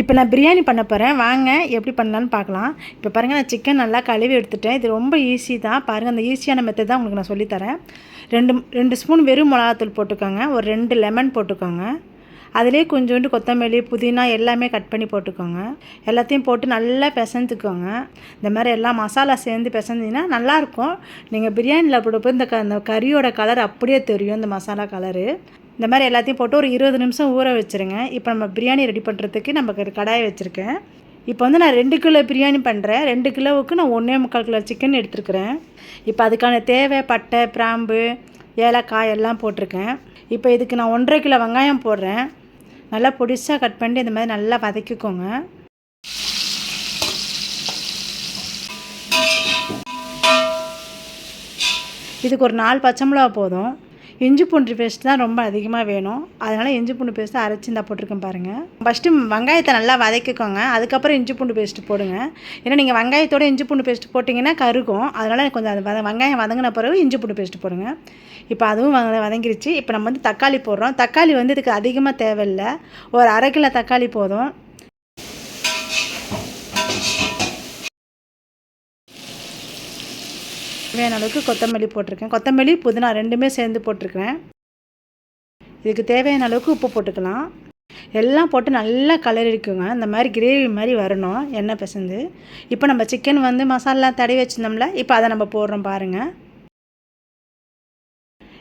இப்போ நான் பிரியாணி பண்ண போகிறேன் வாங்க எப்படி பண்ணலான்னு பார்க்கலாம். இப்போ பாருங்கள் நான் சிக்கன் நல்லா கழுவி எடுத்துட்டேன். இது ரொம்ப ஈஸி தான். பாருங்கள் அந்த ஈஸியான மெத்தட் தான் உங்களுக்கு நான் சொல்லித்தரேன் ரெண்டு ரெண்டு ஸ்பூன் வெறும் மிளகாத்தூள் போட்டுக்கோங்க. ஒரு ரெண்டு லெமன் போட்டுக்கோங்க. அதிலே கொஞ்சோண்டு கொத்தமல்லி புதினா எல்லாமே கட் பண்ணி போட்டுக்கோங்க. எல்லாத்தையும் போட்டு நல்லா பிசைஞ்சுக்கோங்க. இந்த மாதிரி எல்லாம் மசாலா சேர்ந்து பிசைஞ்சிங்கன்னா நல்லாயிருக்கும் நீங்கள் பிரியாணியில் போடுறப்போ இந்த க இந்த கறியோட கலர் அப்படியே தெரியும் இந்த மசாலா கலரு இந்த மாதிரி எல்லாத்தையும் போட்டு ஒரு இருபது நிமிஷம் ஊற வச்சுருங்க. இப்போ நம்ம பிரியாணி ரெடி பண்ணுறதுக்கு நமக்கு ஒரு கடாயை வச்சுருக்கேன். இப்போ வந்து நான் ரெண்டு கிலோ பிரியாணி பண்ணுறேன் ரெண்டு கிலோவுக்கு நான் ஒன்றே முக்கால் கிலோ சிக்கன் எடுத்துருக்குறேன். இப்போ அதுக்கான தேவை பட்டை பிராம்பு ஏலக்காய் எல்லாம் போட்டிருக்கேன். இப்போ இதுக்கு நான் ஒன்றரை கிலோ வெங்காயம் போடுறேன். நல்லா பொடிசாக கட் பண்ணி இந்த மாதிரி நல்லா வதக்கிக்கோங்க. இதுக்கு ஒரு நாலு பச்சை மிளகா போதும். இஞ்சி பூண்டு பேஸ்ட் தான் ரொம்ப அதிகமாக வேணும். அதனால் இஞ்சி பூண்டு பேஸ்ட்டு அரைச்சி இந்த போட்டிருக்கேன் பாருங்கள் ஃபஸ்ட்டு வெங்காயத்தை நல்லா வதக்கிக்கோங்க. அதுக்கப்புறம் இஞ்சி பூண்டு பேஸ்ட்டு போடுங்க. ஏன்னா நீங்கள் வெங்காயத்தோட இஞ்சி பூண்டு பேஸ்ட்டு போட்டிங்கன்னா கருகும். அதனால் கொஞ்சம் அது வத வெங்காயம் வதங்கின பிறகு இஞ்சி பூண்டு பேஸ்ட்டு போடுங்க. இப்போ அதுவும் வதங்கிருச்சு. இப்போ நம்ம வந்து தக்காளி போடுறோம். தக்காளி வந்து இதுக்கு அதிகமாக தேவையில்லை. ஒரு அரை கிலோ தக்காளி போதும். தேவையான அளவுக்கு கொத்தமல்லி போட்டிருக்கேன். கொத்தமல்லி புதினா ரெண்டுமே சேர்ந்து போட்டிருக்கிறேன். இதுக்கு தேவையான அளவுக்கு உப்பு போட்டுக்கலாம். எல்லாம் போட்டு நல்லா கலரிக்குங்க இந்த மாதிரி கிரேவி மாதிரி வரணும் எண்ணெய் பிசைந்து. இப்போ நம்ம சிக்கன் வந்து மசாலா தடவி வச்சுருந்தோம்ல இப்போ அதை நம்ம போடுறோம் பாருங்கள்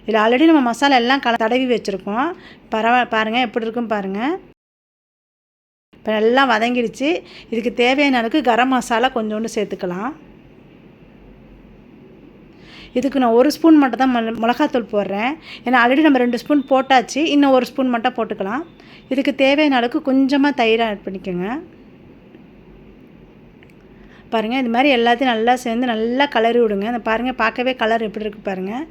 இதில் ஆல்ரெடி நம்ம மசாலா எல்லாம் கல தடவி வச்சுருக்கோம். பரவா பாருங்கள் எப்படி இருக்கும் பாருங்கள் இப்போ எல்லாம் வதங்கிடுச்சு. இதுக்கு தேவையான அளவுக்கு கரம் மசாலா கொஞ்சோண்டு சேர்த்துக்கலாம். இதுக்கு நான் ஒரு ஸ்பூன் மட்டும் தான் மிள மிளகாத்தூள் போடுறேன். ஏன்னா ஆல்ரெடி நம்ம ரெண்டு ஸ்பூன் போட்டாச்சு. இன்னும் ஒரு ஸ்பூன் மட்டும் போட்டுக்கலாம். இதுக்கு தேவையான அளவுக்கு கொஞ்சமாக தயிர் ஆட் பண்ணிக்கோங்க. பாருங்கள் இது மாதிரி எல்லாத்தையும் நல்லா சேர்ந்து நல்லா கலரி விடுங்க. இந்த பாருங்கள் பார்க்கவே கலர் எப்படி இருக்குது பாருங்கள்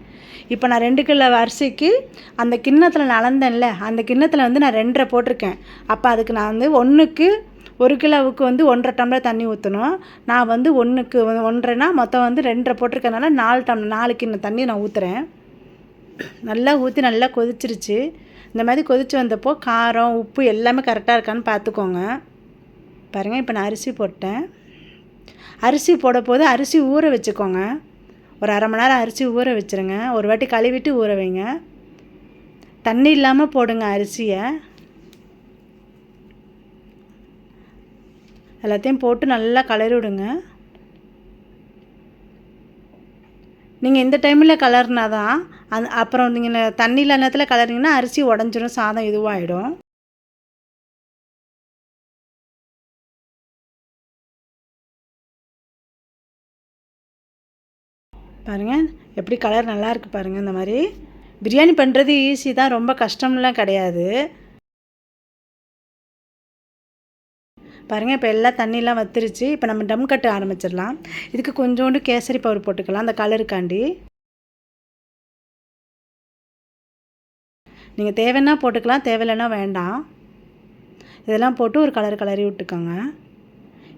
இப்போ நான் ரெண்டு கிலோ அரிசிக்கு அந்த கிண்ணத்தில் நான் அளந்தேன்ல அந்த கிண்ணத்தில் வந்து நான் ரெண்டரை போட்டிருக்கேன். அப்போ அதுக்கு நான் வந்து ஒன்றுக்கு ஒரு கிலோவுக்கு வந்து ஒன்றரை டம்ளர் தண்ணி ஊற்றணும் நான் வந்து ஒன்றுக்கு ஒன்றரைனா மொத்தம் வந்து ரெண்டரை போட்டிருக்கனால நாலு டம் நாலு கிண்ணம் தண்ணி நான் ஊற்றுறேன் நல்லா ஊற்றி நல்லா கொதிச்சிருச்சு. இந்த மாதிரி கொதித்து வந்தப்போ காரம் உப்பு எல்லாமே கரெக்டாக இருக்கான்னு பார்த்துக்கோங்க. பாருங்கள் இப்போ நான் அரிசி போட்டேன். அரிசி போட போது அரிசி ஊற வச்சுக்கோங்க. ஒரு அரை மணி நேரம் அரிசி ஊற வச்சுருங்க. ஒரு வாட்டி கழுவிட்டு ஊற வைங்க. தண்ணி இல்லாமல் போடுங்க அரிசியை. எல்லாத்தையும் போட்டு நல்லா கலரி விடுங்க. நீங்கள் இந்த டைமில் கலர்னா தான் அந் அப்புறம் நீங்கள் தண்ணியில் நேரத்தில் கலரிங்கன்னா அரிசி உடஞ்சிரும் சாதம் இதுவாகிடும் பாருங்கள் எப்படி கலர் நல்லாயிருக்கு பாருங்கள் இந்த மாதிரி. பிரியாணி பண்ணுறது ஈஸி தான் ரொம்ப கஷ்டம்லாம் கிடையாது. பாருங்கள் இப்போ எல்லாம் தண்ணியெலாம் வத்துருச்சு. இப்போ நம்ம டம் கட்ட ஆரம்பிச்சிடலாம். இதுக்கு கொஞ்சோண்டு கேசரி பவுடர் போட்டுக்கலாம். அந்த கலருக்காண்டி நீங்கள் தேவைன்னா போட்டுக்கலாம் தேவையில்லைன்னா வேண்டாம். இதெல்லாம் போட்டு ஒரு கலர் கலரி விட்டுக்கோங்க.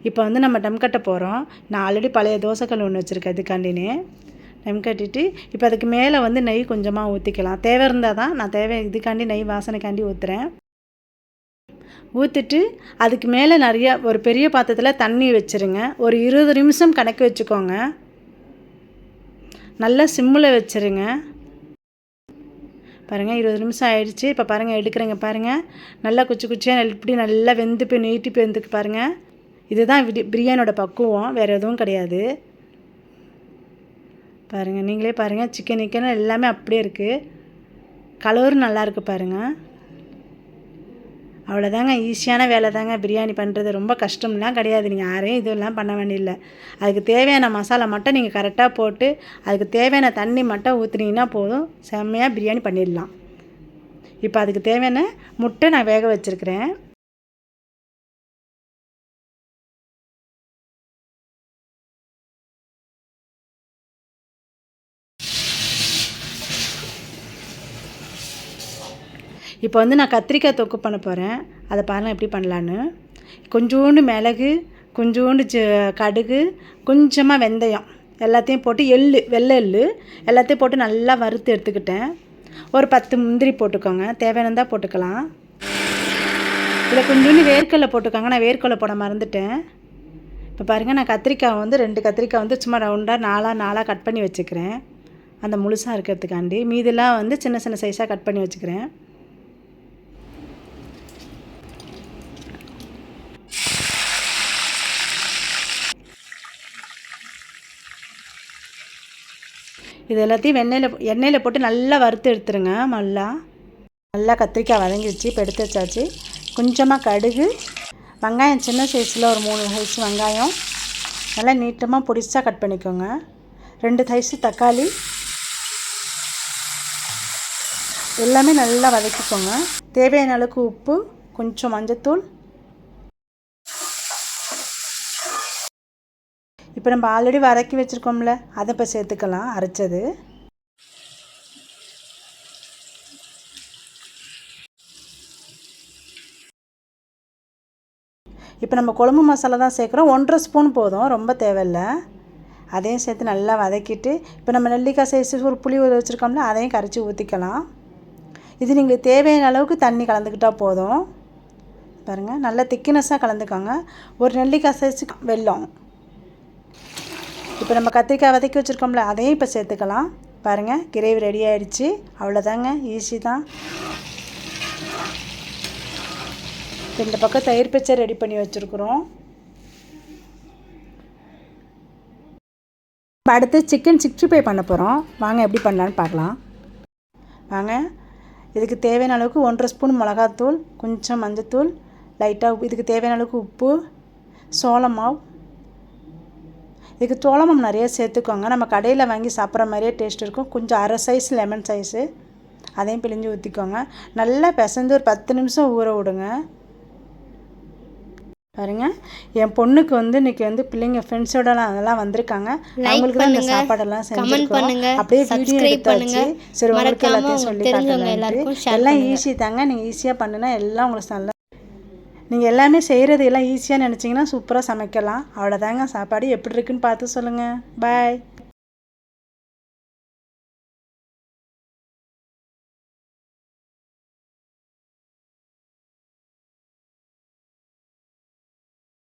இப்போ வந்து நம்ம டம் கட்ட போகிறோம் நான் ஆல்ரெடி பழைய தோசைக்கல் ஒன்று வச்சுருக்கேன் இதுக்காண்டினே. டம் கட்டிட்டு இப்போ அதுக்கு மேலே வந்து நெய் கொஞ்சமாக ஊற்றிக்கலாம் தேவை இருந்தால் தான் நான் தேவை இதுக்காண்டி நெய் வாசனைக்காண்டி ஊற்றுறேன் ஊற்றிட்டு அதுக்கு மேலே நிறைய ஒரு பெரிய பாத்திரத்தில் தண்ணி வச்சுருங்க. ஒரு இருபது நிமிஷம் கணக்கு வச்சுக்கோங்க. நல்லா சிம்மில் வச்சுருங்க. பாருங்கள் இருபது நிமிஷம் ஆயிடுச்சு. இப்போ பாருங்கள் எடுக்கிறேங்க பாருங்கள் நல்லா குச்சி குச்சியாக இப்படி நல்லா வெந்து போய் நீட்டி போய் வந்துக்கு பாருங்கள் இதுதான் பிரியாணியோட பக்குவம். வேறு எதுவும் கிடையாது. பாருங்கள் நீங்களே பாருங்கள் சிக்கன் சிக்கன் எல்லாமே அப்படியே இருக்குது கலரும் நல்லாயிருக்கு பாருங்கள் அவ்வளோதாங்க ஈஸியான வேலை தாங்க பிரியாணி பண்ணுறது ரொம்ப கஷ்டம்லாம் கிடையாது. நீங்கள் யாரையும் இதெல்லாம் பண்ண வேண்டியதில்லை. அதுக்கு தேவையான மசாலா மட்டும் நீங்கள் கரெக்டாக போட்டு அதுக்கு தேவையான தண்ணி மட்டும் ஊற்றுனீங்கன்னா போதும். செம்மையாக பிரியாணி பண்ணிடலாம். இப்போ அதுக்கு தேவையான முட்டை நான் வேக வச்சுருக்கிறேன். இப்போ வந்து நான் கத்திரிக்காய் தொக்கு பண்ண போகிறேன் அதை பாருங்கள் எப்படி பண்ணலான்னு. கொஞ்சோண்டு மிளகு கொஞ்சோண்டு ஜ கடுகு கொஞ்சமாக வெந்தயம். எல்லாத்தையும் போட்டு எள்ளு வெள்ளை எள்ளு. எல்லாத்தையும் போட்டு நல்லா வறுத்து எடுத்துக்கிட்டேன். ஒரு பத்து முந்திரி போட்டுக்கோங்க. தேவையானதாக போட்டுக்கலாம். இதில் கொஞ்சோண்டு வேர்க்கடலை போட்டுக்கோங்க. நான் வேர்க்கடலை போட மறந்துட்டேன். இப்போ பாருங்கள் நான் கத்திரிக்காய் வந்து ரெண்டு கத்திரிக்காய் வந்து சும்மா ரவுண்டாக நாலாக நாலாக கட் பண்ணி வச்சுக்கிறேன். அந்த முழுசாக இருக்கிறதுக்காண்டி. மீதெல்லாம் வந்து சின்ன சின்ன சைஸாக கட் பண்ணி வச்சுக்கிறேன். இது எல்லாத்தையும் வெண்ணெயில் எண்ணெயில் போட்டு நல்லா வறுத்து எடுத்துருங்க நல்லா. நல்லா கத்திரிக்காய் வதங்கிடுச்சு இப்போ எடுத்து வச்சாச்சு. கொஞ்சமாக கடுகு வெங்காயம் சின்ன சைஸில் ஒரு மூணு சைஸ் வெங்காயம். நல்லா நீட்டமாக பொடிசா கட் பண்ணிக்கோங்க. ரெண்டு சைஸு தக்காளி. எல்லாமே நல்லா வதக்கிக்கோங்க. தேவையான அளவுக்கு உப்பு கொஞ்சம் மஞ்சத்தூள் இப்போ நம்ம ஆல்ரெடி வதக்கி வச்சுருக்கோம்ல அதை இப்போ சேர்த்துக்கலாம் அரைச்சது. இப்போ நம்ம குழம்பு மசாலா தான் சேர்க்குறோம். ஒன்றரை ஸ்பூன் போதும் ரொம்ப தேவையில்ல. அதையும் சேர்த்து நல்லா வதக்கிட்டு இப்போ நம்ம நெல்லிக்காய் சைஸு ஒரு புளி ஊற வச்சுருக்கோம்ல அதையும் கரைச்சி ஊற்றிக்கலாம் இது நீங்கள் தேவையான அளவுக்கு தண்ணி கலந்துக்கிட்டால் போதும். பாருங்கள் நல்லா திக்னஸ்ஸாக கலந்துக்கோங்க. ஒரு நெல்லிக்காய் சைஸுக்கு வெல்லம். இப்போ நம்ம கத்திரிக்காய் வதக்கி வச்சுருக்கோம்ல அதையும் இப்போ சேர்த்துக்கலாம். பாருங்கள் கிரேவி ரெடி ஆயிடுச்சு. அவ்வளோதாங்க ஈஸி தான். இப்போ இந்த பக்கம் தயிர் பச்சை ரெடி பண்ணி வச்சுருக்குறோம். இப்போ அடுத்து சிக்கன் சிக்ஸ்டி ஃபைவ் பண்ண போகிறோம் வாங்க எப்படி பண்ணலான்னு பார்க்கலாம். வாங்க இதுக்கு தேவையான அளவுக்கு ஒன்றரை ஸ்பூன் மிளகாத்தூள் கொஞ்சம் மஞ்சத்தூள் லைட்டாக இதுக்கு தேவையான அளவுக்கு உப்பு சோளமாவு இதுக்கு சோளமாவு நிறைய சேர்த்துக்கோங்க. நம்ம கடையில் வாங்கி சாப்பிட்ற மாதிரியே டேஸ்ட் இருக்கும். கொஞ்சம் அரை சைஸ் லெமன் சைஸு அதையும் பிழிஞ்சு ஊற்றிக்கோங்க நல்லா பிசைஞ்சு ஒரு பத்து நிமிஷம் ஊற விடுங்க. பாருங்க. என் பொண்ணுக்கு வந்து இன்னைக்கு வந்து பிள்ளைங்க ஃப்ரெண்ட்ஸோடலாம் அதெல்லாம் வந்திருக்காங்க. அவங்களுக்கு தான் இந்த சாப்பாடெல்லாம் செஞ்சுருக்கோம். அப்படியே வீடியோ எடுத்தாச்சு. சரி உங்களுக்கு எல்லாத்தையும் சொல்லி காட்டலான்ட்டு எல்லாம் ஈஸி தாங்க. நீங்கள் ஈஸியாக பண்ணுனா எல்லாம் உங்களுக்கு நல்லா நீங்கள் எல்லாமே செய்கிறது எல்லாம் ஈஸியாக நினச்சிங்கன்னா சூப்பராக சமைக்கலாம். அவ்வளோதாங்க சாப்பாடு எப்படி இருக்குன்னு பார்த்து சொல்லுங்கள் பாய்